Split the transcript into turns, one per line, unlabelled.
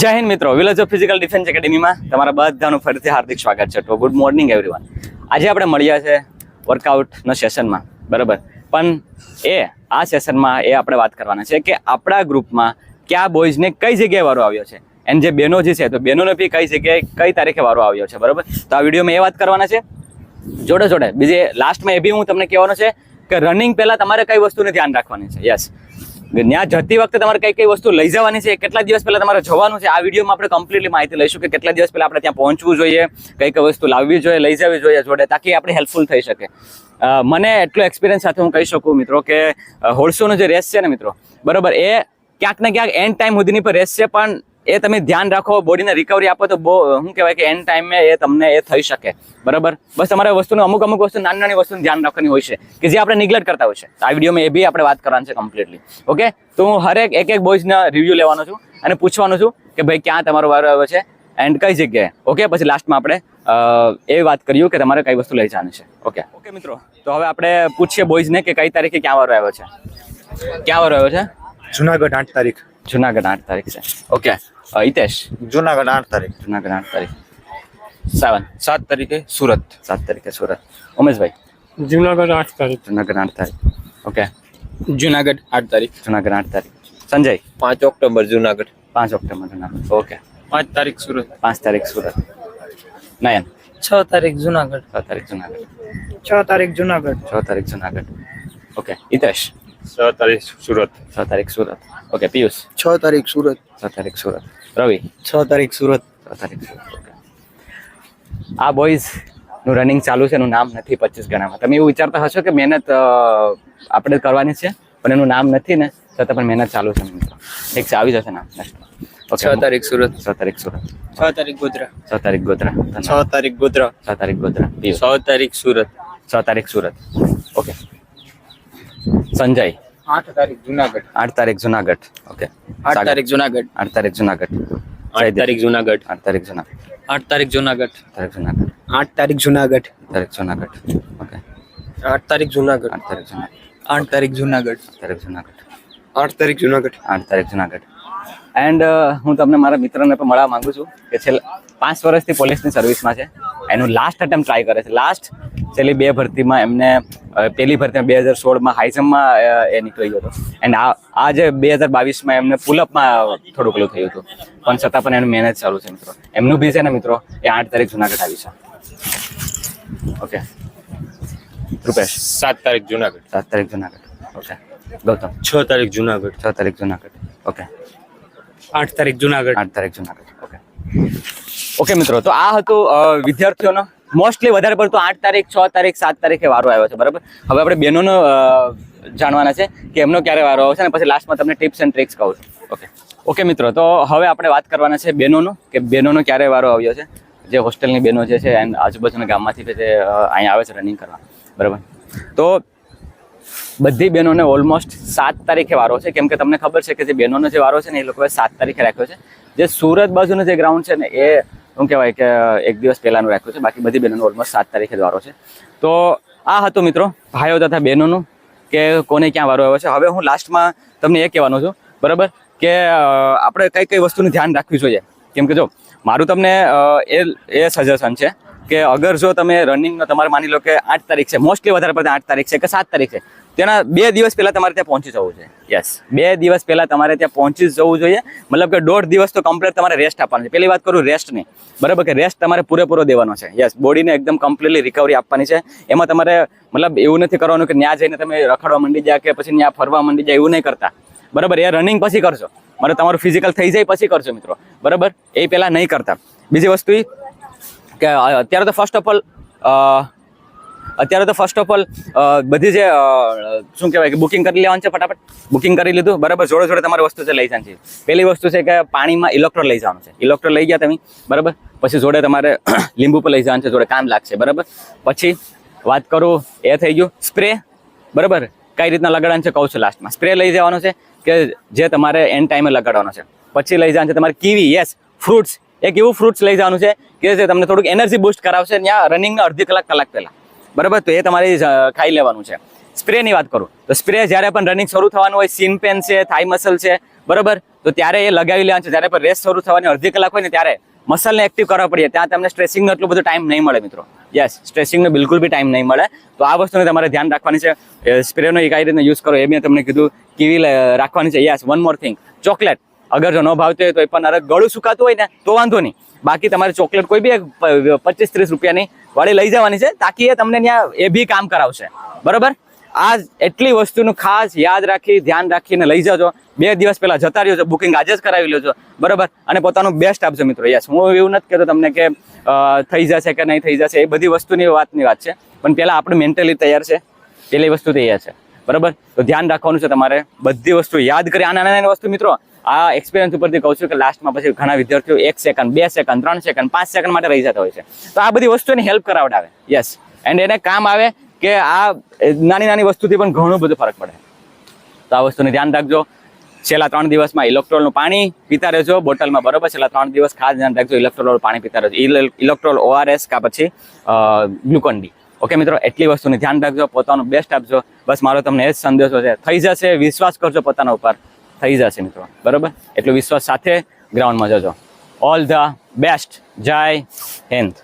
જય હિન્દ મિત્રો વિલેજ ઓફ ફિઝિકલ ડિફેન્સ એકેડેમીમાં તમારા બધાનું ફરીથી હાર્દિક સ્વાગત છે. તો ગુડ મોર્નિંગ એવરીવન આજે આપણે મળ્યા છે વર્કઆઉટના સેશનમાં બરાબર? પણ એ, આ સેશનમાં એ આપણે વાત કરવાના છે કે આપણા ગ્રુપમાં કયા બોયઝને કઈ જગ્યાએ વારો આવ્યો છે? એન્ડ જે બહેનો જે છે, તો બહેનોને બી કઈ જગ્યાએ કઈ તારીખે વારો આવ્યો છે, બરાબર? તો આ વિડીયોમાં એ વાત કરવાના છે. જોડે જોડે બીજે લાસ્ટમાં એ બી હું તમને કહેવાનું છે કે રનિંગ પહેલાં તમારે કઈ વસ્તુને ધ્યાન રાખવાની છે? યસ ત્યાં જતી વખતે તમારે કઈ કઈ વસ્તુ લઈ જવાની છે, કેટલા દિવસ પહેલા તમારે જવાનું છે, આ વિડીયોમાં આપણે કમ્પ્લીટલી માહિતી લઈશું કે કેટલા દિવસ પહેલા આપણે ત્યાં પહોંચવું જોઈએ, કઈ કઈ વસ્તુ લાવવી જોઈએ, લઈ જવી જોઈએ જોડે, તાકી આપણે હેલ્પફુલ થઈ શકે. મને એટલો એક્સપિરિયન્સ સાથે હું કહી શકું મિત્રો કે હોળસોનો જે રેસ છે ને મિત્રો, બરોબર, એ ક્યાંક ને ક્યાંક એન્ડ ટાઈમ સુધીની પર રેસ છે, પણ એ તમે ધ્યાન રાખો બોડીને રિકવરી આપો તો બહુ શું કહેવાય કે એન્ડ ટાઈમે એ તમને એ થઈ શકે. બરાબર? બસ તમારે વસ્તુનું અમુક અમુક વસ્તુ નાની નાની વસ્તુનું ધ્યાન રાખવાની હોય છે કે જે આપણે નિગ્લેક્ટ કરતા હોય છે. તો આ વિડીયોમાં એ બી આપણે વાત કરવાની છે કમ્પ્લીટલી ઓકે તો હું હરેક એક એક બોયઝના રિવ્યૂ લેવાનો છું અને પૂછવાનું છું કે ભાઈ ક્યાં તમારો વારો આવ્યો છે એન્ડ કઈ જગ્યાએ? ઓકે પછી લાસ્ટમાં આપણે એ વાત કર્યું કે તમારે કઈ વસ્તુ લઈ જવાની છે. ઓકે ઓકે મિત્રો. તો હવે આપણે પૂછીએ બોયઝને કે કઈ તારીખે ક્યાં વારો આવ્યો છે ક્યાં વારો આવ્યો છે?
જુનાગઢ આઠ તારીખ.
જુનાગઢ આઠ તારીખ છે ઓકે અ, હિતેશ
જુનાગઢ આઠ તારીખ
જુનાગઢ આઠ તારીખ સાવન
સાત તારીખે સુરત
સાત તારીખે સુરત ઉમેશભાઈ
જુનાગઢ આઠ તારીખ
જુનાગઢ આઠ તારીખ ઓકે
જુનાગઢ આઠ તારીખ
જુનાગઢ આઠ તારીખ સંજય
પાંચ ઓક્ટોબર જુનાગઢ
પાંચ ઓક્ટોબર જુનાગઢ ઓકે
પાંચ તારીખ સુરત
પાંચ તારીખ સુરત નયન
છ તારીખ જુનાગઢ
છ તારીખ જુનાગઢ
છ તારીખ જુનાગઢ
છ તારીખ જુનાગઢ ઓકે હિતેશ
છ તારીખ સુરત
છ તારીખ સુરત ઓકે પિયુષ
છ તારીખ સુરત
છ તારીખ સુરત રવિ
છ તારીખ સુરત
છ તારીખ સુરત ઓકે આ બોયઝનું રનિંગ ચાલુ છે એનું નામ નથી પચીસ ગણામાં તમે એવું વિચારતા હશો કે મહેનત આપણે કરવાની છે પણ એનું નામ નથી ને છતાં પણ મહેનત ચાલુ છે મિત્રો ઠીક છે આવી જશે નામ
છ તારીખ સુરત
છ તારીખ સુરત
છ તારીખ ગોધરા
છ તારીખ ગોધરા
છ તારીખ ગોધરા
છ તારીખ ગોધરા
છ તારીખ સુરત
છ તારીખ સુરત સંજય
આઠ તારીખ જુનાગઢ
આઠ તારીખ જુનાગઢ ઓકે
આઠ તારીખ જુનાગઢ
આઠ તારીખ જુનાગઢ
આઠ તારીખ જુનાગઢ
આઠ તારીખ જુનાગઢ
આઠ તારીખ જુનાગઢ
તારીખ જુનાગઢ
આઠ તારીખ જુનાગઢ
તારીખ જુનાગઢ ઓકે
આઠ તારીખ જુનાગઢ
આઠ તારીખ જુનાગઢ
આઠ તારીખ જુનાગઢ
તારીખ જુનાગઢ
આઠ તારીખ જુનાગઢ
આઠ તારીખ જુનાગઢ એન્ડ હું તમને મારા મિત્રને પણ મળવા માંગુ છું કે છેલ્લા પાંચ વર્ષથી પોલીસની સર્વિસમાં છે એનું લાસ્ટ અટેમ્પ ટ્રાય કરે છે લાસ્ટ છેલ્લી બે ભરતીમાં એમને પહેલી ભરતીમાં બે હજાર સોળમાં હાઈજમ્પમાં એ નીકળી ગયો હતો. એન્ડ આ આ જે બે હજાર બાવીસમાં એમને પુલઅપમાં થોડું પેલું થયું હતું. પણ છતાં પણ એનું મહેનત ચાલુ છે મિત્રો. એમનું બી છે ને મિત્રો એ આઠ તારીખ જુનાગઢ આવી છે. ઓકે રૂપેશ.
સાત તારીખ જુનાગઢ.
સાત તારીખ જુનાગઢ. ઓકે ગૌતમ.
છ તારીખ જુનાગઢ.
છ તારીખ જુનાગઢ. ઓકે
આઠ તારીખ જુનાગઢ.
આઠ તારીખ જુનાગઢ. ઓકે ઓકે મિત્રો તો આ હતું વિદ્યાર્થીઓનો મોસ્ટલી વધારે પડતું આઠ તારીખ, છ તારીખ, સાત તારીખે વારો આવ્યો છે, બરાબર? હવે આપણે બહેનોનો જાણવાના છે કે એમનો ક્યારે વારો આવશે અને પછી લાસ્ટમાં તમને ટિપ્સ એન્ડ ટ્રિક્સ કહું છું. ઓકે ઓકે મિત્રો, તો હવે આપણે વાત કરવાના છે બહેનોનો કે બહેનોનો ક્યારે વારો આવ્યો છે? જે હોસ્ટેલની બહેનો જે છે એન્ડ આજુબાજુના ગામમાંથી જે અહીંયા આવે છે રનિંગ કરવા, બરાબર? તો બધી બહેનોને ઓલમોસ્ટ સાત તારીખે વારો છે. કેમ કે તમને ખબર છે કે જે બહેનોનો જે વારો છે ને, એ લોકોએ સાત તારીખે રાખ્યો છે. જે સુરત બાજુનો જે ગ્રાઉન્ડ છે ને, એ શું કહેવાય કે, એક દિવસ પહેલાંનું રાખ્યું છે. બાકી બધી બહેનોનો ઓલમોસ્ટ સાત તારીખે વારો છે. તો આ હતું મિત્રો, ભાઈઓ તથા બહેનોનું, કે કોને ક્યાં વારો આવ્યો છે. હવે હું લાસ્ટમાં તમને એ કહેવાનું છું, બરાબર? કે આપણે કઈ કઈ વસ્તુનું ધ્યાન રાખવું જોઈએ? કેમ કે જો, મારું તમને એ એ સજેશન છે કે, અગર જો તમે રનિંગનો તમારે માની લો કે આઠ તારીખ છે મોસ્ટલી વધારે પડતા આઠ તારીખ છે કે સાત તારીખ છે તેના બે દિવસ પહેલાં તમારે ત્યાં પહોંચી જવું છે. યસ બે દિવસ પહેલાં તમારે ત્યાં પહોંચી જવું જોઈએ. મતલબ કે દોઢ દિવસ તો કમ્પ્લીટ તમારે રેસ્ટ આપવાનો છે. પહેલી વાત કરું રેસ્ટની બરાબર કે રેસ્ટ તમારે પૂરેપૂરો દેવાનો છે. યસ બોડીને એકદમ કમ્પ્લીટલી રિકવરી આપવાની છે. એમાં તમારે મતલબ એવું નથી કરવાનું કે ત્યાં જઈને તમે રખડવા માંડી જાય કે પછી ત્યાં ફરવા માંડી જાય એવું નહીં કરતા. બરાબર? એ રનિંગ પછી કરશો. મારે તમારું ફિઝિકલ થઈ જાય પછી કરશો મિત્રો. બરાબર? એ પહેલાં નહીં કરતા. બીજી વસ્તુ કે અત્યારે તો ફર્સ્ટ ઓફ ઓલ અત્યારે તો ફર્સ્ટ ઓફ ઓલ બધી જે શું કહેવાય કે બુકિંગ કરી લેવાનું છે ફટાફટ. બુકિંગ કરી લીધું, બરાબર, જોડે જોડે તમારી વસ્તુ છે લઈ જવાની છે. પહેલી વસ્તુ છે કે પાણીમાં ઇલેક્ટ્રોલ લઈ જવાનું છે. ઇલેક્ટ્રોલ લઈ ગયા તમે, બરાબર? પછી જોડે તમારે લીંબુ પર લઈ જવાનું છે, જોડે કામ લાગશે, બરાબર? પછી વાત કરું, એ થઈ ગયું સ્પ્રે બરાબર? કઈ રીતના લગાડવાનું છે, કહું છું લાસ્ટમાં સ્પ્રે લઈ જવાનો છે કે જે તમારે એન્ડ ટાઈમે લગાડવાનો છે. પછી લઈ જવાનું છે તમારે કીવી યસ ફ્રૂટ્સ એક એવું ફ્રૂટ્સ લઈ જવાનું છે કે જે તમને થોડુંક એનર્જી બૂસ્ટ કરાવશે, ત્યાં રનિંગના અડધી કલાક કલાક પહેલા. બરાબર? તો એ તમારે ખાઈ લેવાનું છે. સ્પ્રેની વાત કરું. તો સ્પ્રે જ્યારે પણ રનિંગ શરૂ થવાનું હોય સીન પેન છે થાઈ મસલ છે, બરાબર? તો ત્યારે એ લગાવી લેવાનું છે. જ્યારે પણ રેસ શરૂ થવાની અડધી કલાક હોય ને ત્યારે મસલને એક્ટિવ કરવા પડીએ ત્યાં તમને સ્ટ્રેસિંગનો એટલો બધો ટાઈમ નહીં મળે મિત્રો. યસ સ્ટ્રેસિંગનો બિલકુલ બી ટાઈમ નહીં મળે. તો આ વસ્તુને તમારે ધ્યાન રાખવાની છે. સ્પ્રેનો એ કઈ રીતે યુઝ કરો. એ મેં તમને કીધું કેવી રાખવાની છે. Yes one more thing chocolate અગર જો ન ભાવતી હોય તો એ પણ અરે ગળું સુકાતું હોય ને, તો વાંધો નહીં. બાકી તમારે ચોકલેટ કોઈ બી પચીસ ત્રીસ રૂપિયાની વાળી લઈ જવાની છે, તાકી એ તમને ત્યાં એ બી કામ કરાવશે. બરોબર? આ એટલી વસ્તુનું ખાસ યાદ રાખી, ધ્યાન રાખીને લઈ જાજો. બે દિવસ પહેલા જતા રહ્યો છો, બુકિંગ આજે જ કરાવી છો. બરોબર? અને પોતાનું બેસ્ટ આપજો મિત્રો. યસ, હું એવું નથી કહેતો તમને કે થઈ જશે કે નહીં થઈ જશે, એ બધી વસ્તુની વાતની વાત છે. પણ પહેલાં આપણે મેન્ટલી તૈયાર છે. પહેલી વસ્તુ તૈયાર છે. બરાબર? તો ધ્યાન રાખવાનું છે તમારે બધી વસ્તુ યાદ કરી. આ નાના નાની વસ્તુ મિત્રો આ એક્સપિરિયન્સ ઉપરથી કહું છું કે લાસ્ટમાં પછી ઘણા વિદ્યાર્થીઓ એક સેકન્ડ બે સેકન્ડ ત્રણ સેકન્ડ પાંચ સેકન્ડ માટે રહી જતા હોય છે. તો આ બધી વસ્તુની હેલ્પ કરાવડાવે. યસ એન્ડ એને કામ આવે કે આ નાની નાની વસ્તુથી પણ ઘણું બધું ફરક પડે. તો આ વસ્તુને ધ્યાન રાખજો. છેલ્લા ત્રણ દિવસમાં ઇલેક્ટ્રોલનું પાણી પીતા રહેજો બોટલમાં બરોબર. છેલ્લા ત્રણ દિવસ ખાસ ધ્યાન રાખજો ઇલેક્ટ્રોલ પાણી પીતા રહેજો. ઇલેક્ટ્રોલ ઓઆરએસ કા પછી ગ્લુકોન ડી ઓકે મિત્રો? એટલી વસ્તુને ધ્યાન રાખજો, પોતાનું બેસ્ટ આપજો. બસ, મારો તમને એ જ સંદેશો છે. થઈ જશે, વિશ્વાસ કરજો પોતાના ઉપર. થઈ જશે મિત્રો. બરાબર? એટલો વિશ્વાસ સાથે ગ્રાઉન્ડમાં જજો. ઓલ ધ બેસ્ટ જય હિન્દ.